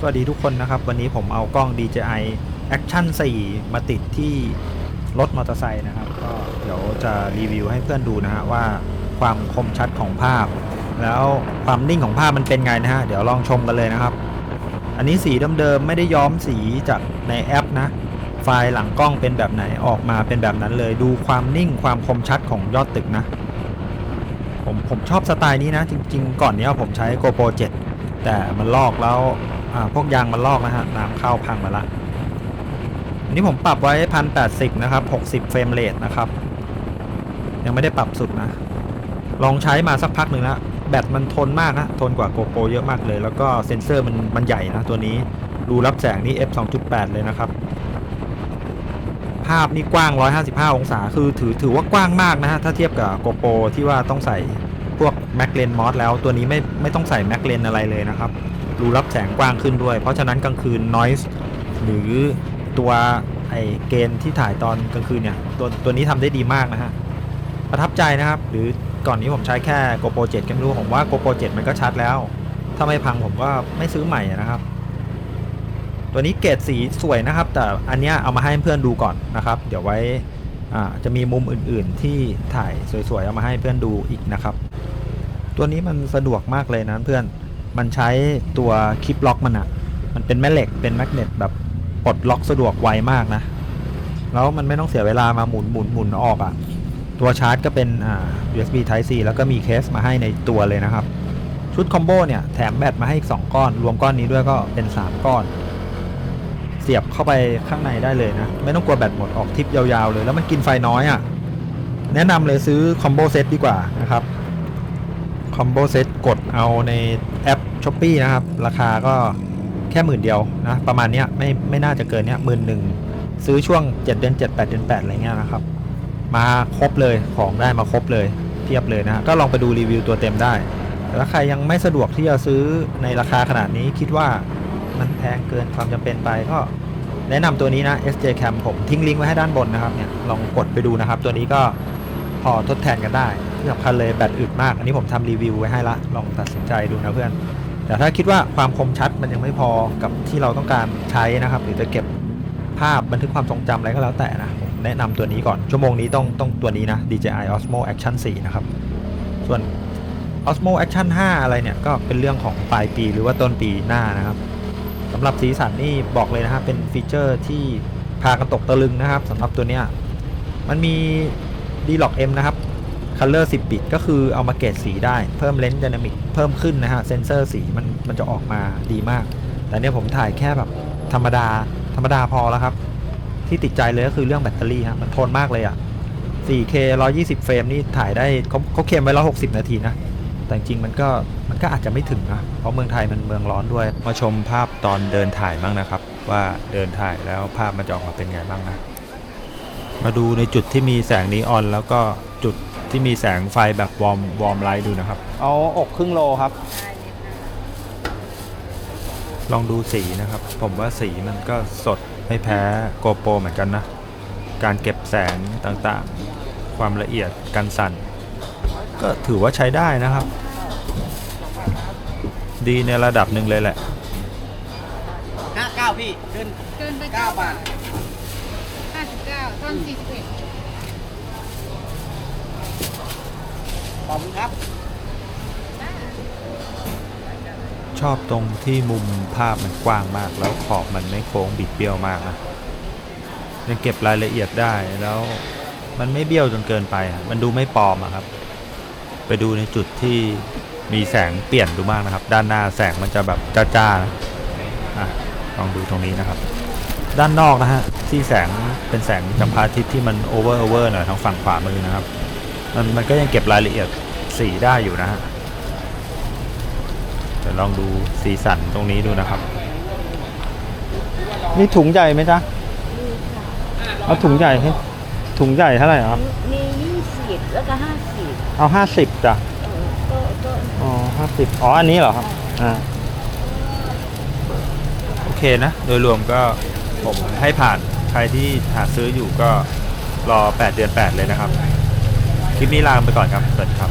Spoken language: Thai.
สวัสดีทุกคนนะครับ วันนี้ผมเอากล้อง DJI Action 4 มาติดที่รถมอเตอร์ไซค์นะครับ ก็เดี๋ยวจะรีวิวให้เพื่อนดูนะฮะว่าความคมชัดของภาพ แล้วความนิ่งของภาพมันเป็นไงนะฮะ เดี๋ยวลองชมกันเลยนะครับ อันนี้สีเดิมๆไม่ได้ย้อมสีจากในแอปนะ ไฟล์หลังกล้องเป็นแบบไหนออกมาเป็นแบบนั้นเลย ดูความนิ่งความคมชัดของยอดตึกนะ ผมผมชอบสไตล์นี้นะ จริง ๆ ก่อนนี้ผมใช้ GoPro 7 แต่มันลอกแล้ว พวกยางมันลอกนะฮะน้ำเข้าพังมาละอันนี้ผมปรับไว้1080นะครับ60เฟรมเรทนะครับ ยังไม่ได้ปรับสุดนะ ลองใช้มาสักพักหนึ่งแล้วแบตมันทนมากนะ ทนกว่า GoPro เยอะมากเลย แล้วก็เซ็นเซอร์มันมันใหญ่นะตัวนี้รูรับแสงนี่ f 2.8 เลยนะครับ ภาพนี่กว้าง 155 องศา คือถือถือว่ากว้างมากนะฮะ ถ้าเทียบกับ GoPro ที่ว่าต้องใส่พวก Mac Lens Mod แล้ว ตัวนี้ไม่ไม่ต้องใส่ Mac Lens อะไรเลยนะครับ รูรับแสงกว้างขึ้นด้วย เพราะฉะนั้นกลางคืน Noise หรือตัวไอเกณฑ์ที่ถ่ายตอนกลางคืนเนี่ยตัวตัวนี้ทำได้ดีมากนะฮะ ประทับใจนะครับ หรือก่อนนี้ผมใช้แค่ GoPro 7ก็ไม่รู้ผมว่า GoPro 7 มันก็ชัดแล้ว ถ้าไม่พังผมก็ไม่ซื้อใหม่นะครับ ตัวนี้เกรดสีสวยนะครับ แต่อันเนี้ยเอามาให้เพื่อนดูก่อนนะครับ เดี๋ยวไว้อ่าจะมีมุมอื่นๆที่ถ่ายสวยๆเอามาให้เพื่อนดูอีกนะครับ ตัวนี้มันสะดวกมากเลยนะเพื่อน มันใช้ตัวคลิปล็อกมันอะมันเป็นแม่เหล็กเป็นแมกเนตแบบปลดล็อกสะดวกไวมากนะ แล้วมันไม่ต้องเสียเวลามาหมุนหมุนหมุนออกอะตัวชาร์จก็เป็นอ่า USB Type C แล้วก็มีเคสมาให้ในตัวเลยนะครับ ชุดคอมโบเนี่ยแถมแบตมาให้อีก 2 ก้อน รวมก้อนนี้ด้วยก็เป็น 3 ก้อน เสียบเข้าไปข้างในได้เลยนะ ไม่ต้องกลัวแบตหมดออกทิปยาวๆเลย แล้วมันกินไฟน้อยอะ่ะ แนะนำเลยซื้อคอมโบเซตดีกว่านะครับ คอมโบเซตกดเอาในแอป s h อ p e e นะครับ ราคาก็แค่หมื่นเดียวนะ ประมาณนี้ไม่ไม่น่าจะเกินเนี้ยหมื่นหนึ่งซื้อช่วง 7 เดือน 7 8 เดือน 8 อะไรเงี้ยนะครับ มาครบเลยของได้มาครบเลยเทียบเลยนะฮะก็ลองไปดูรีวิวตัวเต็มได้ แต่ถ้าใครยังไม่สะดวกที่จะซื้อในราคาขนาดนี้คิดว่ามันแพงเกินความจำเป็นไปก็แนะนำตัวนี้นะ SJ Cam ผมทิ้งลิงก์ไว้ให้ด้านบนนะครับเนี่ยลองกดไปดูนะครับ ตัวนี้ก็พอทดแทนกันได้ ที่สำคัญเลยแบตอึดมาก อันนี้ผมทำรีวิวไว้ให้ละ ลองตัดสินใจดูนะเพื่อน แต่ถ้าคิดว่าความคมชัดมันยังไม่พอกับที่เราต้องการใช้นะครับ หรือจะเก็บภาพบันทึกความทรงจำอะไรก็แล้วแต่นะผมแนะนำตัวนี้ก่อน ชั่วโมงนี้ต้องต้องตัวนี้นะ DJI Osmo Action 4 นะครับ ส่วน Osmo Action 5 อะไรเนี่ย ก็เป็นเรื่องของปลายปีหรือว่าต้นปีหน้านะครับสำหรับสีสันนี่บอกเลยนะครับเป็นฟีเจอร์ที่พากันตกตะลึงนะครับสำหรับตัวเนี้ยมันมี D-Log M นะครับ Color 10 บิต ก็คือเอามาเกรดสีได้เพิ่มเลนส์ y ด a มิกเพิ่มขึ้นนะฮะ เซนเซอร์สีมันมันจะออกมาดีมาก แต่เนี่ยผมถ่ายแค่แบบธรรมดา ธรรมดาพอแล้วครับ ที่ติดใจเลยก็คือเรื่องแบตเตอรี่ฮะ มันทนมากเลยอะ 4K 120 เฟรมนี่ถ่ายได้เขาเขาเคมไว้160 นาทีนะ แต่จริงมันก็มันก็อาจจะไม่ถึงนะ เพราะเมืองไทยมันเมืองร้อนด้วย มาชมภาพตอนเดินถ่ายบ้างนะครับ ว่าเดินถ่ายแล้วภาพมันจะออกมาเป็นไงบ้างนะ มาดูในจุดที่มีแสงนีออนแล้วก็จุด ที่มีแสงไฟแบบวอร์มวอร์มไลท์ดูนะครับ เอาอกครึ่งโลครับ ลองดูสีนะครับ ผมว่าสีมันก็สดไม่แพ้โกโปรเหมือนกันนะ การเก็บแสงต่างๆ ความละเอียดการสั่น ก็ถือว่าใช้ได้นะครับ ดีในระดับหนึ่งเลยแหละห้าเก้าพี่ ขึ้น เกินไปเก้า9บาทห้าสิบเก้าต้นสี่สิบเอ็ด อบคุณครับ ชอบตรงที่มุมภาพมันกว้างมาก แล้วขอบมันไม่โค้งบิดเบี้ยวมากนะยังเก็บรายละเอียดได้แล้วมันไม่เบี้ยวจนเกินไป มันดูไม่ปลอมอะครับ ไปดูในจุดที่มีแสงเปลี่ยนดูมากนะครับ ด้านหน้าแสงมันจะแบบจ้าๆนะอะลองดูตรงนี้นะครับ ด้านนอกนะฮะที่แสงเป็นแสงจากพระอาทิตย์ที่มันโอเวอร์โอเวอร์หน่อยทางฝั่งขวามือนะครับ มันมันก็ยังเก็บรายละเอียด สีได้อยู่นะฮะเดี๋ยวลองดูสีสันตรงนี้ดูนะครับ นี่ถุงใหญ่ไหมจ๊ะเอาถุงใหญ่ให้ถุงใหญ่เท่าไหร่ครับมียี่สิบแล้วก็ห้าสิบเอาห้าสิบจ้ะก็ก็อ๋อห้าสิบอ๋ออันนี้เหรอครับอ่าโอเคนะ โดยรวมก็ผมให้ผ่านใครที่หาซื้ออยู่ก็รอ 8 เดือน 8 เลยนะครับ คลิปนี้ลาไปก่อนครับ สวัสดีครับ